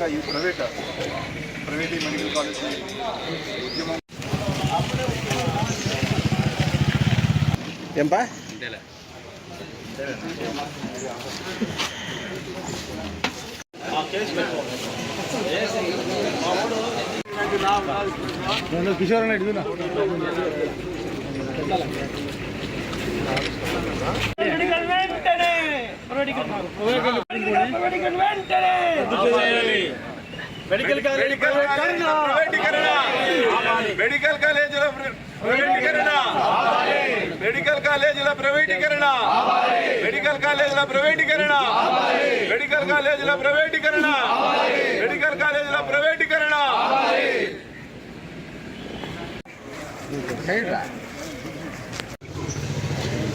ముఖ్యంగా ఈ private private medical college ఉద్యమం ఏంపా? కిషోర్ అన్న ఇడుగునా మెడికల్ వెంటనే మెడికల్ మెడికల్ కాలేజీల ప్రైవేటీకరణ మెడికల్ కాలేజీల ప్రైవేటీకరణ మెడికల్ కాలేజీల ప్రైవేటీకరణ మెడికల్ కాలేజీల ప్రైవేటీకరణ మెడికల్ కాలేజీల ప్రైవేటీకరణ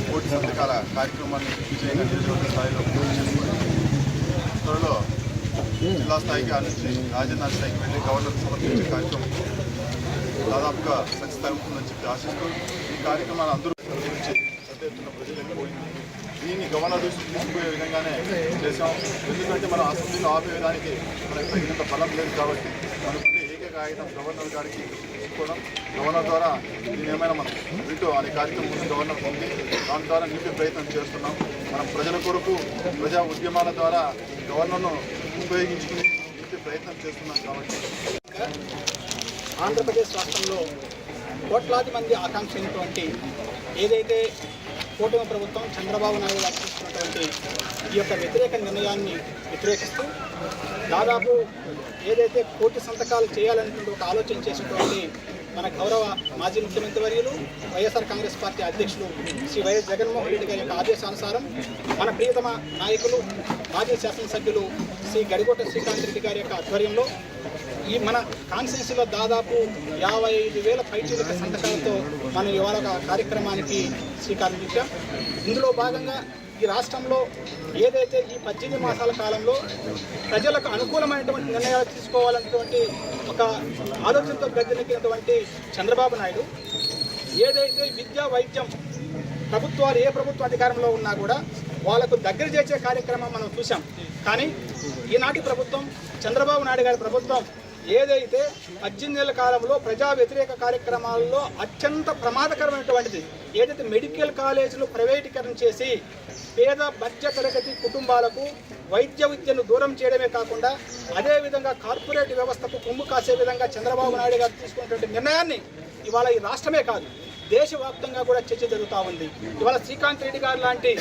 కోటి సంతకాల కార్యక్రమాన్ని విజయంగా నియోజకవర్గ స్థాయిలో పూర్తి చేసుకుని త్వరలో జిల్లా స్థాయికి ఆ నుంచి రాజధాని స్థాయికి వెళ్ళి గవర్నర్ సమర్పించే కార్యక్రమం దాదాపుగా సక్సెస్ అవుతుందని చెప్పి ఆశిస్తూ ఈ కార్యక్రమాన్ని అందరూ నుంచి పెద్ద ఎత్తున ప్రజలు పోయింది దీన్ని గవర్నర్ దృష్టికి తీసుకుపోయే విధంగానే చేశాం. ఎందుకంటే మనం అసెంబ్లీలో ఆపేయడానికి మనకు తగినంత బలం లేదు కాబట్టి మనకుండే కాగితం గవర్నర్ గారికి తీసుకోవడం గవర్నర్ ద్వారా దీని ఏమైనా మనం వీటో అనే కార్యక్రమం ముందు గవర్నర్ ఉంది దాని ద్వారా నింపే ప్రయత్నం చేస్తున్నాం. మనం ప్రజల కొరకు ప్రజా ఉద్యమాల ద్వారా గవర్నర్ను ఉపయోగించుకుని నింపే ప్రయత్నం చేస్తున్నాం కాబట్టి. ఆంధ్రప్రదేశ్ రాష్ట్రంలో కోట్లాది మంది ఆకాంక్షించినటువంటి ఏదైతే కూటమి ప్రభుత్వం చంద్రబాబు నాయుడు గారు తీసుకున్నటువంటి ఈ యొక్క వ్యతిరేక నిర్ణయాన్ని వ్యతిరేకిస్తూ దాదాపు ఏదైతే కోటి సంతకాలు చేయాలనేటువంటి ఒక ఆలోచన చేసినటువంటి మన గౌరవ మాజీ ముఖ్యమంత్రి వర్యులు వైఎస్ఆర్ కాంగ్రెస్ పార్టీ అధ్యక్షులు శ్రీ వైఎస్ జగన్మోహన్ రెడ్డి గారి యొక్క ఆదేశానుసారం మన ప్రియతమ నాయకులు మాజీ శాసనసభ్యులు శ్రీ గడిగొట్ట శ్రీకాంత్ రెడ్డి గారి యొక్క ఆధ్వర్యంలో ఈ మన కాన్స్టిట్యూన్సీలో దాదాపు యాభై ఐదు వేల పైచీలక సంతకాలతో మనం ఇవాళ కార్యక్రమానికి శ్రీకారం చుట్టాం. ఇందులో భాగంగా ఈ రాష్ట్రంలో ఏదైతే ఈ పద్దెనిమిది మాసాల కాలంలో ప్రజలకు అనుకూలమైనటువంటి నిర్ణయాలు తీసుకోవాలన్నటువంటి ఒక ఆలోచనతో గద్దెనెక్కినటువంటి చంద్రబాబు నాయుడు ఏదైతే విద్య వైద్యం ప్రభుత్వాలు ఏ ప్రభుత్వ అధికారంలో ఉన్నా కూడా వాళ్ళకు దగ్గర చేసే కార్యక్రమం మనం చూసాం కానీ ఈనాటి ప్రభుత్వం చంద్రబాబు నాయుడు గారి ప్రభుత్వం ఏదైతే పద్దెనిమిదేళ్ళ కాలంలో ప్రజా వ్యతిరేక కార్యక్రమాల్లో అత్యంత ప్రమాదకరమైనటువంటిది ఏదైతే మెడికల్ కాలేజీలు ప్రైవేటీకరణ చేసి పేద మధ్య తరగతి కుటుంబాలకు వైద్య విద్యను దూరం చేయడమే కాకుండా అదేవిధంగా కార్పొరేట్ వ్యవస్థకు కొమ్ము కాసే విధంగా చంద్రబాబు నాయుడు గారు తీసుకున్నటువంటి నిర్ణయాన్ని ఇవాళ ఈ రాష్ట్రమే కాదు దేశవ్యాప్తంగా కూడా చర్చ జరుగుతూ ఉంది. ఇవాళ శ్రీకాంత్ రెడ్డి గారు లాంటి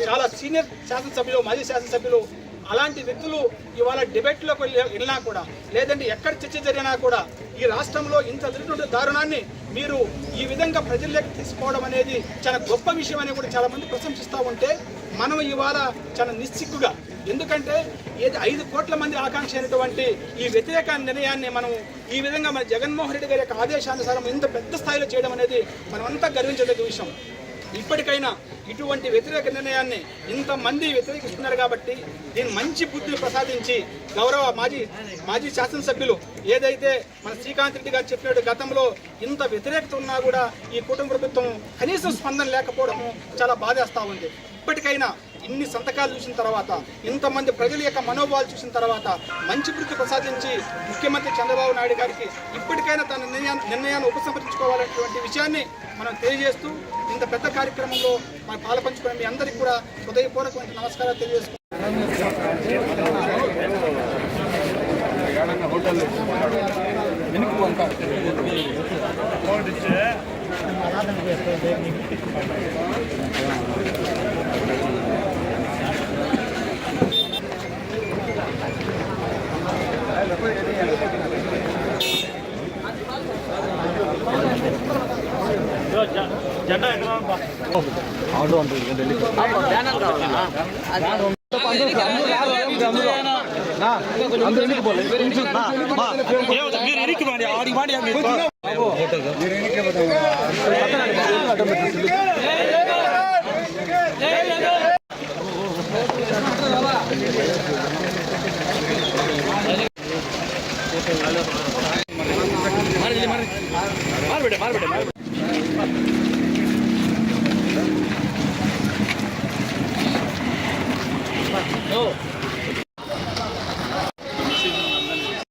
చాలా సీనియర్ శాసనసభ్యులు మాజీ శాసనసభ్యులు అలాంటి వ్యక్తులు ఇవాళ డిబేట్లోకి వెళ్ళి వెళ్ళినా కూడా లేదంటే ఎక్కడ చర్చ జరిగినా కూడా ఈ రాష్ట్రంలో ఇంత జరిగినటువంటి దారుణాన్ని మీరు ఈ విధంగా ప్రజల్లోకి తీసుకోవడం అనేది చాలా గొప్ప విషయం అని కూడా చాలా మంది ప్రశంసిస్తూ ఉంటే మనం ఇవాళ చాలా నిశ్చిక్కుగా ఎందుకంటే ఏది ఐదు కోట్ల మంది ఆకాంక్ష అయినటువంటి ఈ వ్యతిరేక నిర్ణయాన్ని మనం ఈ విధంగా మన జగన్మోహన్ రెడ్డి గారి యొక్క ఆదేశానుసారం ఇంత పెద్ద స్థాయిలో చేయడం అనేది మనమంతా గర్వించదగ్గ విషయం. ఇప్పటికైనా ఇటువంటి వ్యతిరేక నిర్ణయాన్ని ఇంతమంది వ్యతిరేకిస్తున్నారు కాబట్టి దీని మంచి బుద్ధిని ప్రసాదించి గౌరవ మాజీ మాజీ శాసనసభ్యులు ఏదైతే మన శ్రీకాంత్ రెడ్డి గారు చెప్పినట్టు గతంలో ఇంత వ్యతిరేకత ఉన్నా కూడా ఈ కుటుంబ ప్రభుత్వం కనీసం స్పందన లేకపోవడము చాలా బాధేస్తూ ఉంది. ఇప్పటికైనా ఇన్ని సంతకాలు చూసిన తర్వాత ఇంతమంది ప్రజల యొక్క మనోభావాలు చూసిన తర్వాత మంచి వృత్తి ప్రసాదించి ముఖ్యమంత్రి చంద్రబాబు నాయుడు గారికి ఇప్పటికైనా తన నిర్ణయాన్ని నిర్ణయాన్ని ఉపసంహరించుకోవాలనేటువంటి విషయాన్ని మనం తెలియజేస్తూ ఇంత పెద్ద కార్యక్రమంలో మనం పాల్పంచుకునే మీ అందరికీ కూడా హృదయపూర్వకమైన నమస్కారాలు తెలియజేసుకుంటాం జెండా ఎక్కడ ఆటో అంటే మీరు ఎనికి మాడి ఆడి మాడి మీరు ఎనికి అడ్డం ど。